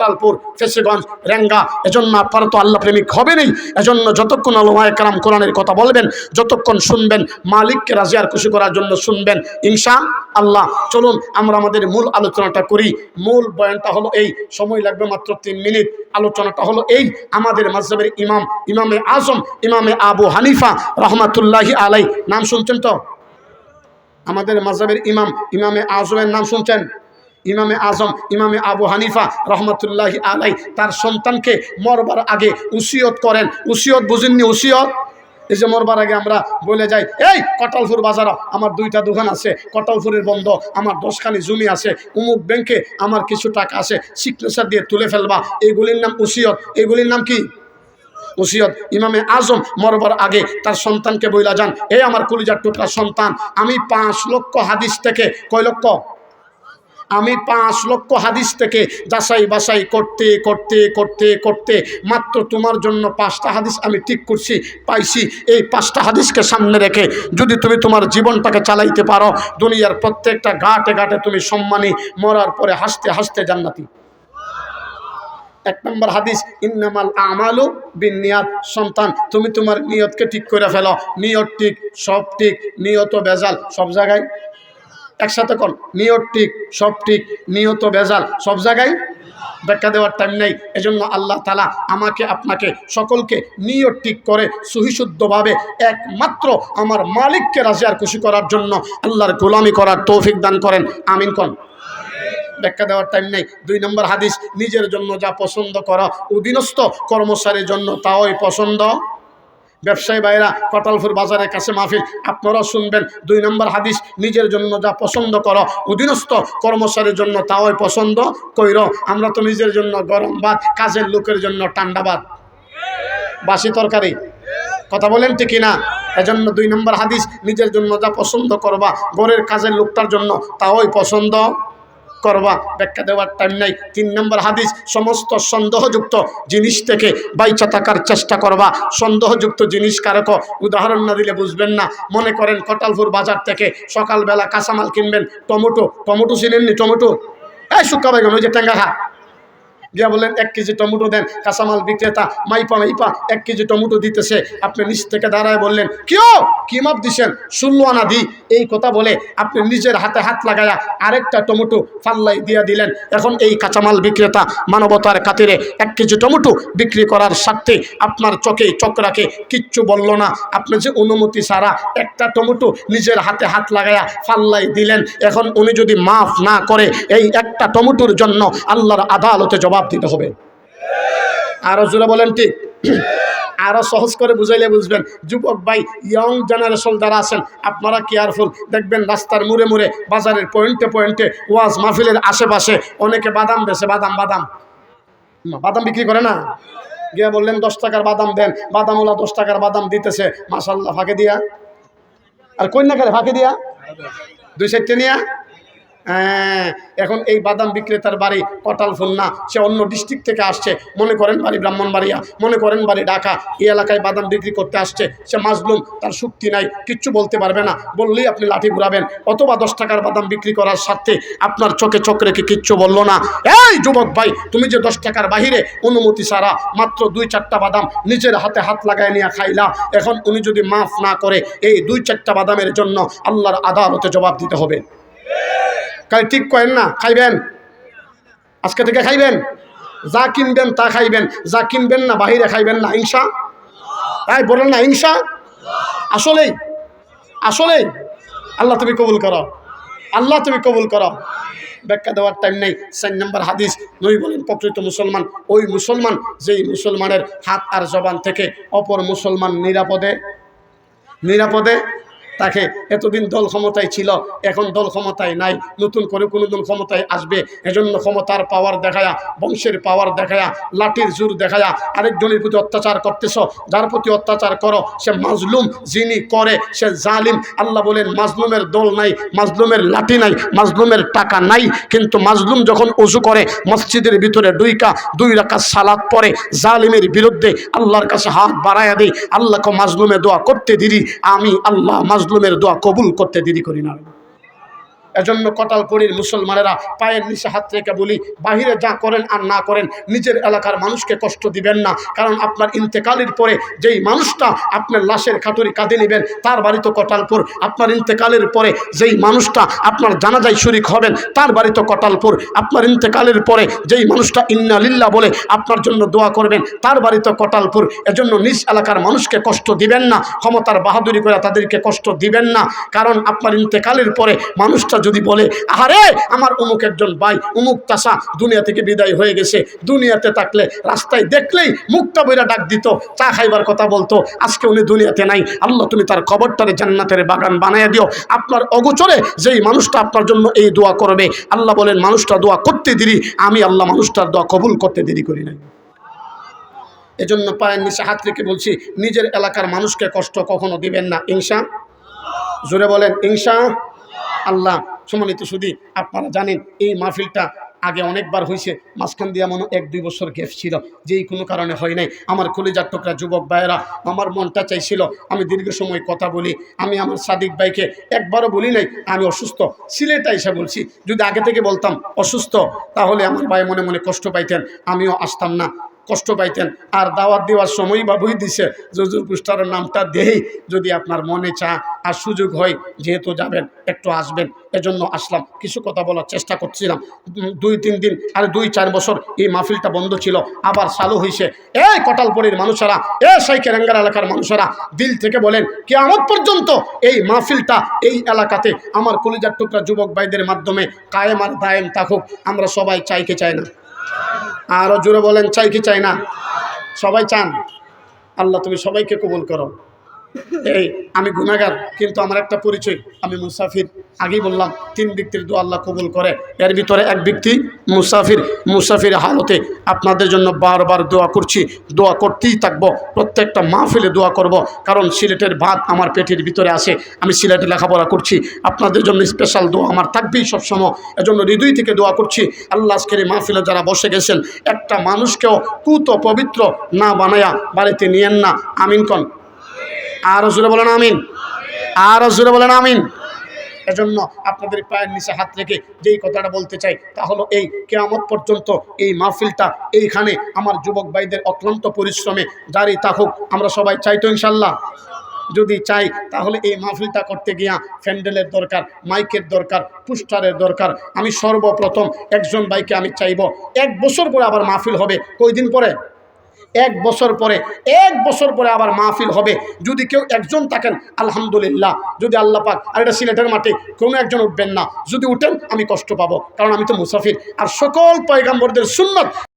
লালপুর ফেসেগঞ্জ, রেঙ্গা। এজন্য আপনারা তো আল্লাহ প্রেমিক হবেনই। এজন্য যতক্ষণ আলমায় কালাম কোরআনের কথা বলবেন, যতক্ষণ শুনবেন, মালিককে রাজিয়ার খুশি করার জন্য শুনবেন, ইনশা আল্লাহ। চলুন, আমরা আমাদের মূল আলোচনাটা করি। মূল বয়ানটা হলো এই, সময় লাগবে মাত্র তিন মিনিট। আলোচনাটা হলো এই, আমাদের মাঝহের ইমাম, ইমামে আজম, ইমামে আবু হানিফা রহমাতুল্লাহি আলাই নাম শুনছেন তো? আমাদের মাঝহের ইমাম, ইমামে আজমের নাম শুনছেন? ইমামে আজম, ইমামে আবু হানিফা রহমতুল্লাহ আলাই তার সন্তানকে মরবার আগে উসিয়ত করেন। উসিয়ত বুঝেননি, উসিয়ত? এই যে মরবার আগে আমরা বলে যাই, এই কটালপুর বাজার আমার দুইটা দোকান আছে, কটালপুরের বন্ধ, আমার দশখানি জমি আছে, উমুক ব্যাংকে আমার কিছু টাকা আছে সিগনেচার দিয়ে তুলে ফেলবা। এইগুলির নাম উসিয়ত এইগুলির নাম কি? ওসিয়ত ইমামে আজম মরবার আগে তার সন্তানকে বইলা যান, এই আমার কলিজার টুকরা সন্তান, আমি পাঁচ লক্ষ হাদিস থেকে, কয় লক্ষ? আমি পাঁচ লক্ষ হাদিস থেকে যাচাই বাছাই করতে করতে করতে করতে মাত্র তোমার জন্য পাঁচটা হাদিস আমি ঠিক করছি, পাইছি। এই পাঁচটা হাদিসকে সামনে রেখে যদি তুমি তোমার জীবনটাকে চালাইতে পারো, দুনিয়ার প্রত্যেকটা ঘাটে ঘাটে তুমি সম্মানী, মরার পরে হাসতে হাসতে জান্নাতি। এক নম্বর হাদিস, ইন্নামাল আমালু বিন নিয়াত সন্তান, তুমি তোমার নিয়তকে ঠিক করে ফেলো। নিয়ত ঠিক, সব ঠিক, নিয়ত বেজাল, সব জায়গায় একসাথে কর নিয়ত ঠিক, সব ঠিক নিয়ত বেজাল সব জায়গায় ব্যাখ্যা দেওয়ার টাইম নেই। এজন্য আল্লাহ তালা আমাকে, আপনাকে, সকলকে নিয়ত ঠিক করে সুহিশুদ্ধভাবে একমাত্র আমার মালিককে রাজিয়ার খুশি করার জন্য আল্লাহর গোলামি করার তৌফিক দান করেন। আমিন কন। ব্যাখ্যা দেওয়ার টাইম নেই। দুই নম্বর হাদিস, নিজের জন্য যা পছন্দ করা, অধীনস্থ কর্মচারীর জন্য তাওই পছন্দ। ব্যবসায়ী ভাইরা কটালপুর বাজারের কাছে মাহফিল আপনারা শুনবেন। দুই নম্বর হাদিস, নিজের জন্য যা পছন্দ করো, অধীনস্থ কর্মচারীর জন্য তাওই পছন্দ কইর। আমরা তো নিজের জন্য গরম ভাত, কাজের লোকের জন্য ঠান্ডা ভাত। বাসি তরকারি। কথা বলেন ঠিক না এজন্য দুই নম্বর হাদিস, নিজের জন্য যা পছন্দ করবা, ঘরের কাজের লোকটার জন্য তাওই পছন্দ। করবা, ব্যাখ্যা দেওয়ার টাইম নাই। তিন নম্বর হাদিস, সমস্ত সন্দেহযুক্ত জিনিস থেকে বাইচা থাকার চেষ্টা করবা। সন্দেহযুক্ত জিনিস কারক উদাহরণ না দিলে বুঝবেন না। মনে করেন কটালপুর বাজার থেকে সকালবেলা কাঁচামাল কিনবেন, টমেটো। Tomato চিনেননি tomato? এই শুক্কা বেগম, ওই যে টেঙ্গা গিয়া বললেন, এক কেজি টমেটো দেন, কাঁচামাল বিক্রেতা, মাইপা মাইপা, এক কেজি টমেটো দিতেছে। আপনি নিচ থেকে দাঁড়ায় বললেন কিও কি মাপ দিছেন? ষোলো আনা দি এই কথা বলে আপনি নিজের হাতে হাত লাগায়া আরেকটা টমেটো ফাল্লাই দিয়া দিলেন। এখন এই কাঁচামাল বিক্রেতা মানবতার খাতিরে এক কেজি টমেটো বিক্রি করার স্বার্থে আপনার চোখে চক্রাকে কিচ্ছু বলল না। আপনি যে অনুমতি ছাড়া একটা টমেটো নিজের হাতে হাত লাগায়া ফাল্লাই দিলেন, এখন উনি যদি মাফ না করে এই একটা টমেটোর জন্য আল্লাহর আদালতে জবাব দিতে হবে। আরও জোরে বলেন ঠিক আরও সহজ করে বুঝাইলে বুঝবেন। যুবক ভাই ইয়ং জেনারেশন যারা আছেন, আপনারা কেয়ারফুল দেখবেন রাস্তার মুড়ে মুড়ে, বাজারের পয়েন্টে পয়েন্টে ওয়াজ মাহফিলের আশেপাশে অনেকে বাদাম বেছে, বাদাম বাদাম। বাদাম বিক্রি করে না? গিয়ে বললেন, দশ টাকার বাদাম দেন। বাদামওয়ালা দশ টাকার বাদাম দিতেছে। মাসাল্লাহ ফাঁকে দিয়া। আর কন্যা খেলে ফাঁকে দিয়া? দুই সাইডটা নিয়া। হ্যাঁ, এখন এই বাদাম বিক্রেতার বাড়ি কটাল ফুল না সে অন্য ডিস্ট্রিক্ট থেকে আসছে। মনে করেন বাড়ি ব্রাহ্মণবাড়িয়া মনে করেন বাড়ি ঢাকা। এই এলাকায় বাদাম বিক্রি করতে আসছে সে মাজলুম তার শক্তি নাই কিচ্ছু বলতে পারবে না। বললেই আপনি লাঠি ঘুরাবেন অথবা দশ টাকার বাদাম বিক্রি করার স্বার্থে আপনার চোখে চোখ রেখে কিচ্ছু বলল না? এই যুবক ভাই তুমি যে দশ টাকার বাহিরে অনুমতি সারা মাত্র দুই চারটা বাদাম নিজের হাতে হাত লাগায় নিয়ে খাইলা এখন উনি যদি মাফ না করে এই দুই চারটা বাদামের জন্য আল্লাহর আদালতে জবাব দিতে হবে। কাল ঠিক করেন না, খাইবেন। আজকে থেকে খাইবেন। যা কিনবেন তা খাইবেন, যা কিনবেন না বাহিরে খাইবেন না হিংসা তাই বলেন না হিংসা আসলেই আসলেই আল্লাহ তুমি কবুল করো। আল্লাহ তুমি কবুল করো। ব্যাখ্যা দেওয়ার টাইম নেই। চার নম্বর হাদিস নই বলেন, প্রকৃত মুসলমান, ওই মুসলমান যেই মুসলমানের হাত আর জবান থেকে অপর মুসলমান নিরাপদে। নিরাপদে। তাকে এতদিন দল ক্ষমতায় ছিল, এখন দল ক্ষমতায় নাই, নতুন করে কোনো দল ক্ষমতায় আসবে, এজন্য ক্ষমতার পাওয়ার দেখায়া, বংশের পাওয়ার দেখায়া, লাঠির জোর দেখায়া, আরেকজনের প্রতি অত্যাচার করতেছ, যার প্রতি অত্যাচার করো, সে মাজলুম, যিনি করে, সে জালিম। আল্লাহ বলেন, মাজলুমের দল নাই, মাজলুমের লাঠি নাই, মাজলুমের টাকা নাই, কিন্তু মাজলুম যখন উজু করে, মসজিদের ভিতরে দুইকা দুই রাখা সালাদ পরে জালিমের বিরুদ্ধে আল্লাহর কাছে হাত বাড়াইয়া দিই, আল্লাহকে মাজলুমে দোয়া করতে দিদি আমি আল্লাহ মাজলুমের দোয়া কবুল করতে দেরি করি না। এজন্য কটালপুরীর মুসলমানেরা পায়ের নিচে হাত রেখে বলি, বাহিরে যা করেন আর না করেন, নিজের এলাকার মানুষকে কষ্ট দিবেন না। কারণ আপনার ইন্তেকালের পরে যেই মানুষটা আপনার লাশের খাতুরি কাঁদে নেবেন, তার বাড়ি তো কটালপুর। আপনার ইন্তেকালের পরে যেই মানুষটা আপনার জানাজায় শরিক হবেন, তার বাড়ি তো কটালপুর। আপনার ইন্তেকালের পরে যেই মানুষটা ইন্না লিল্লা বলে আপনার জন্য দোয়া করবেন, তার বাড়ি তো কটালপুর। এজন্য নিজ এলাকার মানুষকে কষ্ট দিবেন না, ক্ষমতার বাহাদুরি করে তাদেরকে কষ্ট দিবেন না। কারণ আপনার ইন্তেকালের পরে মানুষটা যদি বলে, আহারে, আমার অমুক একজন ভাই, অমুক তাসা দুনিয়া থেকে বিদায় হয়ে গেছে, দুনিয়াতে থাকলে রাস্তায় দেখলেই মুখটা বইরা ডাক দিত, চা খাইবার কথা বলতো, আজকে উনি দুনিয়াতে নাই, আল্লাহ তুমি তার খবরটারে জান্নাতের বাগান বানাইয়া দিও। আপনার অগোচরে যেই মানুষটা আপনার জন্য এই দোয়া করবে, আল্লাহ বলেন মানুষটা দোয়া করতে দেরি, আমি আল্লাহ মানুষটার দোয়া কবুল করতে দেরি করি নাই। এজন্য পায়ের নিচে হাত রেখে বলছি, নিজের এলাকার মানুষকে কষ্ট কখনো দিবেন না ইনসা জোরে বলেন ইনসা আল্লাহ সম্মানিত শুধু আপনারা জানেন এই মাহফিলটা আগে অনেকবার হয়েছে মাঝখান দিয়ে এমন এক দুই বছর গ্যাপ ছিল, যেই কোনো কারণে হয় নাই। আমার কলিজার টোকরা যুবক ভাইয়েরা, আমার মনটা চাইছিল, আমি দীর্ঘ সময় কথা বলি, আমি আমার সাদিক ভাইকে একবারও বলি নাই, আমি অসুস্থ। সিলেটা এসে বলছি, যদি আগে থেকে বলতাম অসুস্থ, তাহলে আমার ভাই মনে মনে কষ্ট পাইতেন, আমিও আসতাম না। কষ্ট পাইতেন। আর দাওয়াত দেওয়ার সময় বাবুই দিছে জজুর পুস্টারের নামটা দেই যদি আপনার মনে চা আর সুযোগ হয়, যেহেতু যাবেন, একটু আসবেন। এজন্য আসলাম। কিছু কথা বলার চেষ্টা করছিলাম। দুই, তিন দিন, আর দুই, চার বছর এই মাহফিলটা বন্ধ ছিল, আবার চালু হয়েছে এই কটালপুরের মানুষেরা এ সাইকের রেঙ্গার এলাকার মানুষেরা দিল থেকে বলেন কি আমার পর্যন্ত এই মাহফিলটা এই এলাকাতে আমার কলিজার টুকরা যুবক ভাইদের মাধ্যমে কায়েম আর দায়েম থাকুক। আমরা সবাই চাইকে চাই না। আরও জোরে বলেন চাই কি চাই না? সবাই চান। আল্লাহ তুমি সবাইকে কবুল করো। এই, আমি গুনাগার কিন্তু আমার একটা পরিচয়। আমি মুসাফির, আগেই বললাম, তিন ব্যক্তির দু আল্লাহ কবুল করে। এর ভিতরে এক ব্যক্তি মুসাফির মুসাফির হালতে আপনাদের জন্য বারবার দোয়া করছি। দোয়া করতেই থাকব, প্রত্যেকটা মাহফিলে দোয়া করব, কারণ সিলেটের ভাত আমার পেটের ভিতরে আসে। আমি সিলেটে লেখাপড়া করছি, আপনাদের জন্য স্পেশাল দোয়া আমার থাকবেই সবসময়। এজন্য হৃদয় থেকে দোয়া করছি, আল্লাহ আজকের এই মাহফিলে যারা বসে গেছেন, একটা মানুষকেও কুত পবিত্র না বানায়া বাড়িতে নিয়েন না। আমিন কন। আর জুড়ে বলেন আমিন। আর জুড়ে বলেন আমিন। এজন্য আপনাদের পায়ের নিচে হাত রেখে যেই কথাটা বলতে চাই, তা হলো এই, কেয়ামত পর্যন্ত এই মাহফিলটা এইখানে আমার যুবক ভাইদের অক্লান্ত পরিশ্রমে জারি থাকুক। আমরা সবাই চাই তো ইনশাল্লাহ যদি চাই, তাহলে এই মাহফিলটা করতে গিয়া ফ্যান্ডেলের দরকার, মাইকের দরকার, পুস্টারের দরকার। আমি সর্বপ্রথম একজন ভাইকে আমি চাইব, এক বছর পরে আবার মাহফিল হবে। কই দিন পরে? এক বছর পরে, এক বছর পরে আবার মাহফিল হবে। যদি কেউ একজন থাকেন, আলহামদুলিল্লাহ। যদি আল্লাহ পাক আর এটা সিলেটের মাঠে কোনো একজন উঠবেন না। যদি উঠেন, আমি কষ্ট পাবো, কারণ আমি তো মুসাফির। আর সকল পয়গাম্বরদের সুন্নত